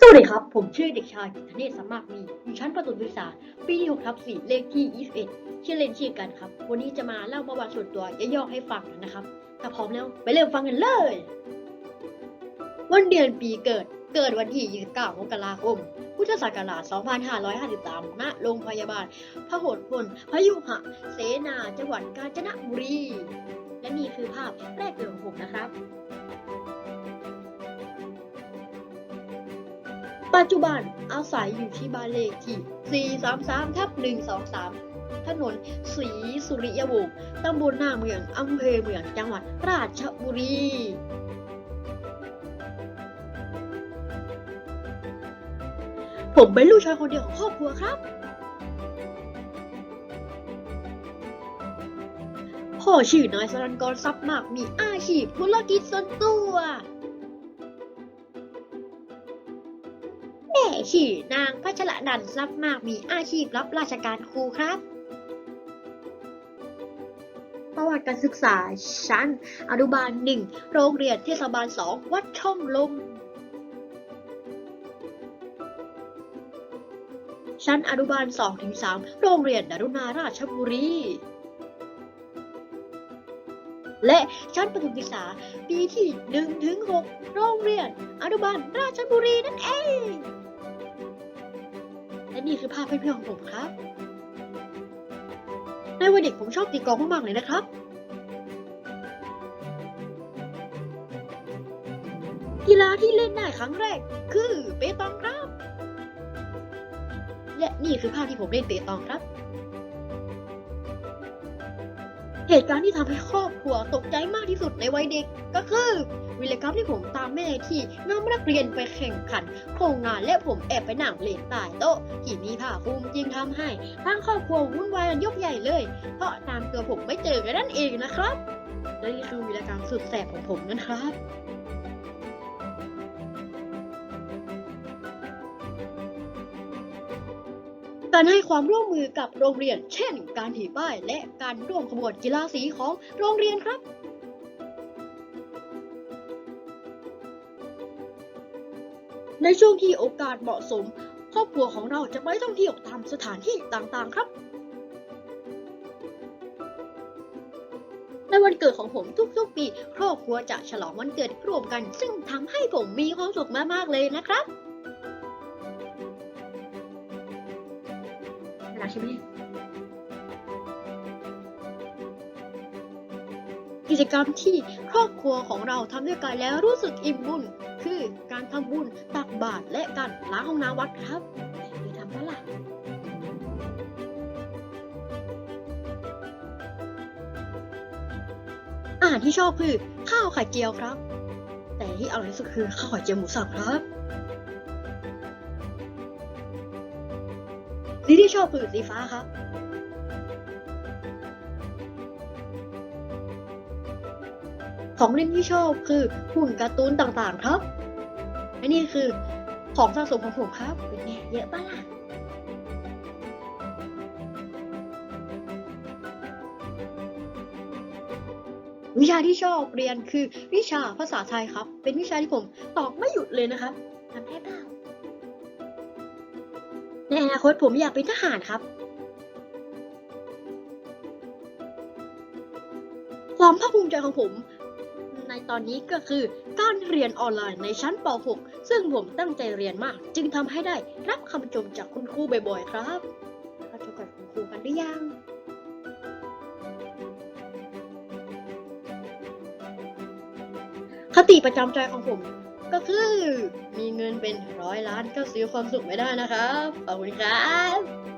สวัสดีครับ ผมชื่อเด็กชายกิตเนศสมมากมีอยู่ชั้นประถมศึกษา ปีที่6ทับ4เลขที่ 21 ชื่อเล่นชื่อกันครับ วันนี้จะมาเล่าประวัติส่วนตัวย่อๆให้ฟังนะครับ ถ้าพร้อมแล้วไปเริ่มฟังกันเลย วันเดือนปีเกิด เกิดวันที่ 29 มกราคม พุทธศักราช 2553 ณ โรงพยาบาล พหลพลพยุหะ เสนา จังหวัดกาญจนบุรี และนี่คือภาพแรกเกิดของผมนะครับ ปัจจุบันอาศัยอยู่ที่บ้านเลขที่ 433 ทับ 123 ถนนศรีสุริยวงศ์ ตำบลหน้าเมือง อำเภอเมือง จังหวัดราชบุรีผมเป็นลูกชายคนเดียวของครอบครัวครับ พ่อชื่อนายสรันกรทรัพย์มากมีอาชีพธุรกิจส่วนตัว ชื่อนางพัชรนันทรัพย์มากมีอาชีพรับราชการครูครับ ประวัติการศึกษาชั้น อนุบาลหนึ่งโรงเรียนเทศบาลสองวัดช่องลม ชั้นอนุบาล2ถึง3โรงเรียนดารุณาราชบุรีและชั้นประถมศึกษาปีที่1ถึง6โรงเรียน อนุบาลราชบุรีนั่นเอง และนี่คือภาพเพื่อนๆของผมครับ ในวัยเด็กผมชอบตีกลองมากๆเลยนะครับกีฬาที่เล่นได้ครั้งแรก คือเปตองครับ และนี่คือภาพที่ผมเล่นเปตองครับ เหตุการณ์ที่ทำให้ครอบครัวตกใจมากที่สุดในวัยเด็ก ก็คือวิรกรรมที่ผมตามแม่ที่น้องนักเรียนไปแข่งขันโครงงานและผมแอบไปนั่งเล่นใต้โต๊ะที่มีผ้าคลุมจึงทำให้ทั้งครอบครัววุ่นวายกันยกใหญ่เลย เพราะตามตัวผมไม่เจอกันนั่นเองนะครับและนี่คือวิรกรรมสุดแสบของผมนั่นครับ การให้ความร่วมมือกับโรงเรียน เช่น การถือป้ายและการร่วมขบวนกีฬาสีของโรงเรียนครับในช่วงที่โอกาสเหมาะสม ครอบครัวของเราจะไปท่องเที่ยวตามสถานที่ต่างๆครับ ในวันเกิดของผมทุกๆ ปี ครอบครัวจะฉลองวันเกิดร่วมกัน ซึ่งทำให้ผมมีความสุขมากๆเลยนะครับ กใช่ไหมกิจกรรมที่ครอบครัวของเราทำด้วยกันแล้วรู้สึกอิ่มบุญ คือการทำบุญตักบาตรและการล้างห้องน้ำวัดครับเคยทำปะล่ะอาหารที่ชอบคือข้าวไข่เจียวครับ แต่ที่อร่อยที่สุดคือข้าวไข่เจียวหมูสับครับ สีที่ชอบคือสีฟ้าครับของเล่นที่ชอบคือหุ่นการ์ตูนต่างๆครับและนี่คือของสะสมของผมครับเป็นไงเยอะปะล่ะวิชาที่ชอบเรียนคือวิชาภาษาไทยครับ เป็นวิชาที่ผมตอบไม่หยุดเลยนะครับทำได้เปล่า ในอนาคตผมอยากเป็นทหารครับ ความภาคภูมิใจของผม ในตอนนี้ก็คือการเรียนออนไลน์ในชั้นป .6 ซึ่งผมตั้งใจเรียนมาก จึงทำให้ได้รับคำชมจากคุณครูบ่อยๆ ครับเราจะกับคุณครูกันหรือยังคติประจำใจของผม ก็คือมี ร้อยล้านก็ซื้อความสุขไม่ได้นะครับ ขอบคุณครับ